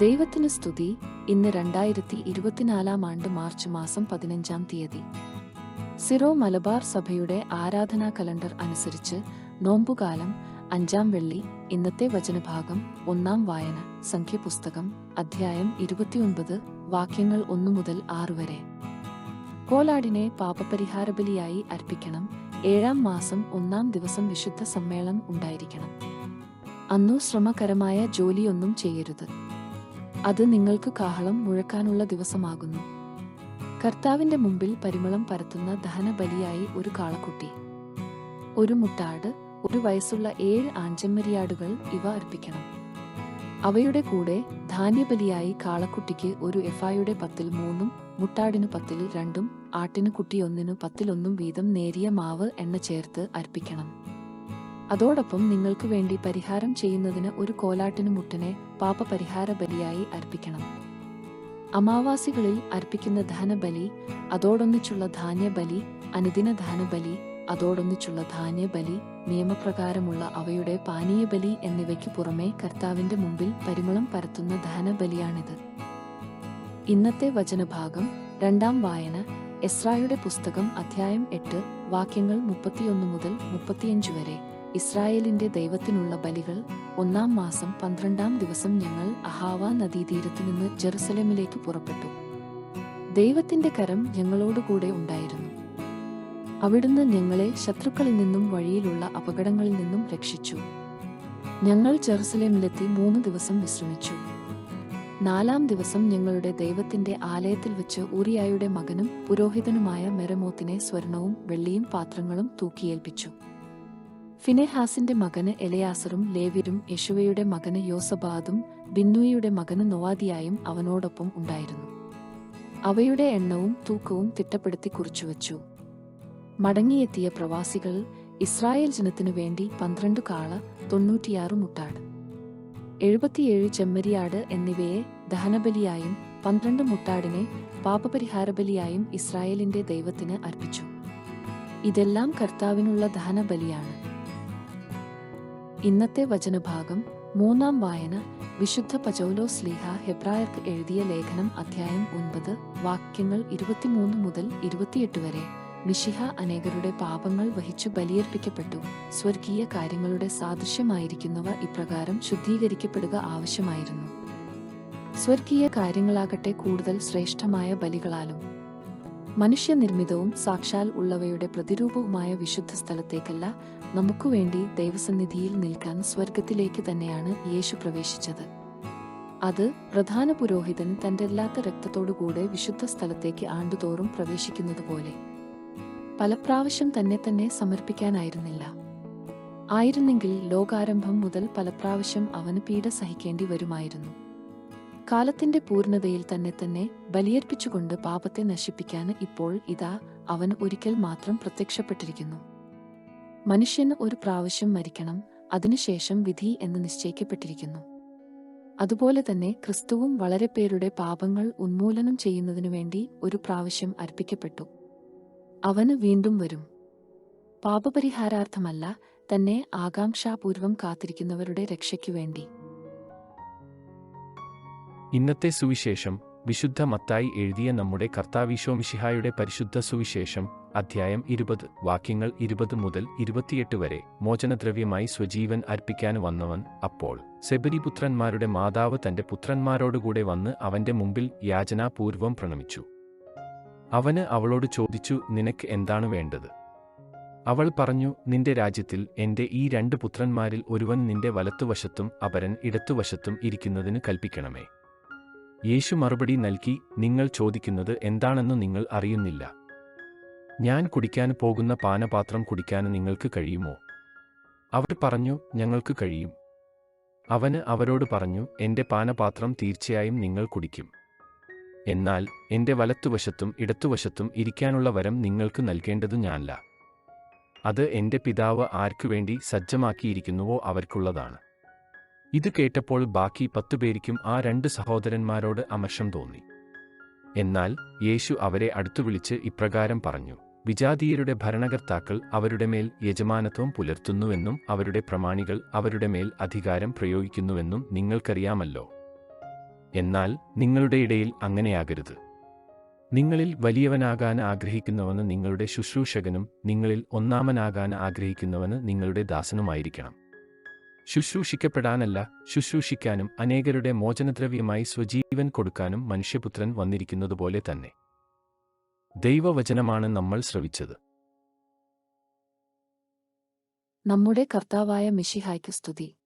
ദൈവത്തിന് സ്തുതി. ഇന്ന് രണ്ടായിരത്തി ഇരുപത്തിനാലാം ആണ്ട് മാർച്ച് മാസം പതിനഞ്ചാം തീയതി. സിറോ മലബാർ സഭയുടെ ആരാധനാ കലണ്ടർ അനുസരിച്ച് നോമ്പുകാലം അഞ്ചാം വെള്ളി ഇന്നത്തെ വചനഭാഗം ഒന്നാം വായന സംഖ്യപുസ്തകം അധ്യായം ഇരുപത്തിയൊൻപത് വാക്യങ്ങൾ ഒന്നു മുതൽ ആറു വരെ. കോലാടിനെ പാപപരിഹാരബലിയായി അർപ്പിക്കണം. ഏഴാം മാസം ഒന്നാം ദിവസം വിശുദ്ധ സമ്മേളനം ഉണ്ടായിരിക്കണം. അന്നു ശ്രമകരമായ ജോലിയൊന്നും ചെയ്യരുത്. അത് നിങ്ങൾക്ക് കാഹളം മുഴക്കാനുള്ള ദിവസമാകുന്നു. കർത്താവിന്റെ മുമ്പിൽ പരിമളം പരത്തുന്ന ദഹനബലിയായി ഒരു കാളക്കുട്ടി. ഒരു മുട്ടാട് ഒരു വയസ്സുള്ള ഏഴ് ആഞ്ചമ്മരിയാടുകൾ ഇവ അർപ്പിക്കണം. അവയുടെ കൂടെ ധാന്യബലിയായി കാളക്കുട്ടിക്ക് ഒരു എഫായുടെ പത്തിൽ മൂന്നും മുട്ടാടിന് പത്തിൽ രണ്ടും ആട്ടിന് കുട്ടിയൊന്നിനു പത്തിലൊന്നും വീതം നേരിയ മാവ് എണ്ണ ചേർത്ത് അർപ്പിക്കണം. അതോടൊപ്പം നിങ്ങൾക്ക് വേണ്ടി പരിഹാരം ചെയ്യുന്നതിന് ഒരു കോലാട്ടിനു മുട്ടനെ പാപപരിഹാര ബലിയായി അർപ്പിക്കണം. അമാവാസികളിൽ അർപ്പിക്കുന്ന ധനബലി അതോടൊന്നിച്ചുള്ള ധാന്യബലി അനുദിന ധാനബലി അതോടൊന്നിച്ചുള്ള ധാന്യബലി നിയമപ്രകാരമുള്ള അവയുടെ പാനീയബലി എന്നിവയ്ക്ക് പുറമെ കർത്താവിന്റെ മുമ്പിൽ പരിമളം പരത്തുന്ന ധാനബലിയാണിത്. ഇന്നത്തെ വചനഭാഗം രണ്ടാം വായന എസ്രായുടെ പുസ്തകം അധ്യായം എട്ട് വാക്യങ്ങൾ മുപ്പത്തിയൊന്ന് മുതൽ മുപ്പത്തിയഞ്ച് വരെ. ഇസ്രായേലിന്റെ ദൈവത്തിനുള്ള ബലികൾ ഒന്നാം മാസം പന്ത്രണ്ടാം ദിവസം ഞങ്ങൾ അഹാവ നദീതീരത്തു നിന്ന് ജെറുസലേമിലേക്ക് പുറപ്പെട്ടു. ദൈവത്തിന്റെ കരം ഞങ്ങളോടുകൂടെ ഉണ്ടായിരുന്നു. അവിടുന്ന് ഞങ്ങളെ ശത്രുക്കളിൽ നിന്നും വഴിയിലുള്ള അപകടങ്ങളിൽ നിന്നും രക്ഷിച്ചു. ഞങ്ങൾ ജെറുസലേമിലെത്തി മൂന്ന് ദിവസം വിശ്രമിച്ചു. നാലാം ദിവസം ഞങ്ങളുടെ ദൈവത്തിന്റെ ആലയത്തിൽ വെച്ച് ഊറിയായുടെ മകനും പുരോഹിതനുമായ മെരമോത്തിനെ സ്വർണവും വെള്ളിയും പാത്രങ്ങളും തൂക്കിയേൽപ്പിച്ചു. ഫിനെഹാസിന്റെ മകന് എലയാസറും ലേവ്യരും യശുവയുടെ മകന് യോസബാദും ബിന്നുയുടെ മകന് നൊവാദിയായും അവനോടൊപ്പം ഉണ്ടായിരുന്നു. അവയുടെ എണ്ണവും തൂക്കവും തിട്ടപ്പെടുത്തി കുറിച്ചുവച്ചു. മടങ്ങിയെത്തിയ പ്രവാസികൾ ഇസ്രായേൽ ജനത്തിനു വേണ്ടി പന്ത്രണ്ട് കാള തൊണ്ണൂറ്റിയാറ് മുട്ടാട് എഴുപത്തിയേഴ് ചെമ്മരിയാട് എന്നിവയെ ദഹനബലിയായും പന്ത്രണ്ട് മുട്ടാടിനെ പാപപരിഹാരബലിയായും ഇസ്രായേലിന്റെ ദൈവത്തിന് അർപ്പിച്ചു. ഇതെല്ലാം കർത്താവിനുള്ള ദഹനബലിയാണ്. ഇന്നത്തെ വചനഭാഗം മൂന്നാം വായന വിശുദ്ധ പജൗലോ സ്ലീഹ ഹെബ്രായർക്ക് എഴുതിയ ലേഖനം അധ്യായം ഒൻപത് വാക്യങ്ങൾ ഇരുപത്തിമൂന്ന് മുതൽ ഇരുപത്തിയെട്ട് വരെ. മിഷിഹ അനേകരുടെ പാപങ്ങൾ വഹിച്ചു ബലിയർപ്പിക്കപ്പെട്ടു. സ്വർഗീയ കാര്യങ്ങളുടെ സാദൃശ്യമായിരിക്കുന്നവ ഇപ്രകാരം ശുദ്ധീകരിക്കപ്പെടുക ആവശ്യമായിരുന്നു. സ്വർഗീയ കാര്യങ്ങളാകട്ടെ കൂടുതൽ ശ്രേഷ്ഠമായ ബലികളാലും മനുഷ്യനിർമ്മിതവും സാക്ഷാൽ ഉള്ളവയുടെ പ്രതിരൂപവുമായ വിശുദ്ധ സ്ഥലത്തേക്കല്ല നമുക്കുവേണ്ടി ദൈവസന്നിധിയിൽ നിൽക്കാൻ സ്വർഗത്തിലേക്ക് തന്നെയാണ് യേശു പ്രവേശിച്ചത്. അത് പ്രധാന പുരോഹിതൻ തന്റെ അല്ലാത്ത രക്തത്തോടുകൂടെ വിശുദ്ധ സ്ഥലത്തേക്ക് ആണ്ടുതോറും പ്രവേശിക്കുന്നതുപോലെ. പലപ്രാവശ്യം തന്നെ തന്നെ സമർപ്പിക്കാനായിരുന്നില്ല. ആയിരുന്നെങ്കിൽ ലോകാരംഭം മുതൽ പലപ്രാവശ്യം അവന് പീഡ സഹിക്കേണ്ടി വരുമായിരുന്നു. കാലത്തിന്റെ പൂർണതയിൽ തന്നെ തന്നെ ബലിയർപ്പിച്ചുകൊണ്ട് പാപത്തെ നശിപ്പിക്കാൻ ഇപ്പോൾ ഇതാ അവൻ ഒരിക്കൽ മാത്രം പ്രത്യക്ഷപ്പെട്ടിരിക്കുന്നു. മനുഷ്യന് ഒരു പ്രാവശ്യം മരിക്കണം അതിനുശേഷം വിധി എന്ന് നിശ്ചയിക്കപ്പെട്ടിരിക്കുന്നു. അതുപോലെ തന്നെ ക്രിസ്തുവും വളരെ പേരുടെ പാപങ്ങൾ ഉന്മൂലനം ചെയ്യുന്നതിനു വേണ്ടി ഒരു പ്രാവശ്യം അർപ്പിക്കപ്പെട്ടു. അവന് വീണ്ടും വരും. പാപപരിഹാരാർത്ഥമല്ല തന്നെ ആകാംക്ഷാപൂർവം കാത്തിരിക്കുന്നവരുടെ രക്ഷയ്ക്കു വേണ്ടി. ഇന്നത്തെ സുവിശേഷം വിശുദ്ധ മത്തായി എഴുതിയ നമ്മുടെ കർത്താവിശോമിഷിഹായുടെ പരിശുദ്ധ സുവിശേഷം അധ്യായം ഇരുപത് വാക്യങ്ങൾ ഇരുപത് മുതൽ ഇരുപത്തിയെട്ട് വരെ മോചനദ്രവ്യമായി സ്വജീവൻ അർപ്പിക്കാൻ വന്നവൻ അപ്പോൾ സെബരിപുത്രന്മാരുടെ മാതാവ് തന്റെ പുത്രന്മാരോടുകൂടെ വന്ന് അവന്റെ മുമ്പിൽ യാചനാപൂർവം പ്രണമിച്ചു. അവന് അവളോട് ചോദിച്ചു നിനക്ക് എന്താണ് വേണ്ടത്? അവൾ പറഞ്ഞു നിന്റെ രാജ്യത്തിൽ എന്റെ ഈ രണ്ട് പുത്രന്മാരിൽ ഒരുവൻ നിന്റെ വലത്തുവശത്തും അപരൻ ഇടത്തുവശത്തും ഇരിക്കുന്നതിന് കൽപ്പിക്കണമേ. യേശു മറുപടി നൽകി നിങ്ങൾ ചോദിക്കുന്നത് എന്താണെന്ന് നിങ്ങൾ അറിയുന്നില്ല. ഞാൻ കുടിക്കാൻ പോകുന്ന പാനപാത്രം കുടിക്കാൻ നിങ്ങൾക്ക് കഴിയുമോ? അവർ പറഞ്ഞു ഞങ്ങൾക്ക് കഴിയും. അവന് അവരോട് പറഞ്ഞു എന്റെ പാനപാത്രം തീർച്ചയായും നിങ്ങൾ കുടിക്കും. എന്നാൽ എന്റെ വലത്തുവശത്തും ഇടത്തുവശത്തും ഇരിക്കാനുള്ള വരം നിങ്ങൾക്ക് നൽകേണ്ടത് ഞാനല്ല. അത് എന്റെ പിതാവ് ആർക്കുവേണ്ടി സജ്ജമാക്കിയിരിക്കുന്നുവോ അവർക്കുള്ളതാണ്. ഇത് കേട്ടപ്പോൾ ബാക്കി പത്തുപേരിക്കും ആ രണ്ട് സഹോദരന്മാരോട് അമർഷം തോന്നി. എന്നാൽ യേശു അവരെ അടുത്തു വിളിച്ച് ഇപ്രകാരം പറഞ്ഞു വിജാതീയരുടെ ഭരണകർത്താക്കൾ അവരുടെ മേൽ യജമാനത്വം പുലർത്തുന്നുവെന്നും അവരുടെ പ്രമാണികൾ അവരുടെ മേൽ അധികാരം പ്രയോഗിക്കുന്നുവെന്നും നിങ്ങൾക്കറിയാമല്ലോ. എന്നാൽ നിങ്ങളുടെ ഇടയിൽ അങ്ങനെയാകരുത്. നിങ്ങളിൽ വലിയവനാകാൻ ആഗ്രഹിക്കുന്നവന് നിങ്ങളുടെ ശുശ്രൂഷകനും നിങ്ങളിൽ ഒന്നാമനാകാൻ ആഗ്രഹിക്കുന്നവന് നിങ്ങളുടെ ദാസനുമായിരിക്കണം. ശുശ്രൂഷിക്കപ്പെടാനല്ല ശുശ്രൂഷിക്കാനും അനേകരുടെ മോചനദ്രവ്യമായി സ്വജീവൻ കൊടുക്കാനും മനുഷ്യപുത്രൻ വന്നിരിക്കുന്നതുപോലെ തന്നെ. ദൈവവചനമാണ് നമ്മൾ ശ്രവിച്ചത്. നമ്മുടെ കർത്താവായ മിഷിഹായ്ക്ക് സ്തുതി.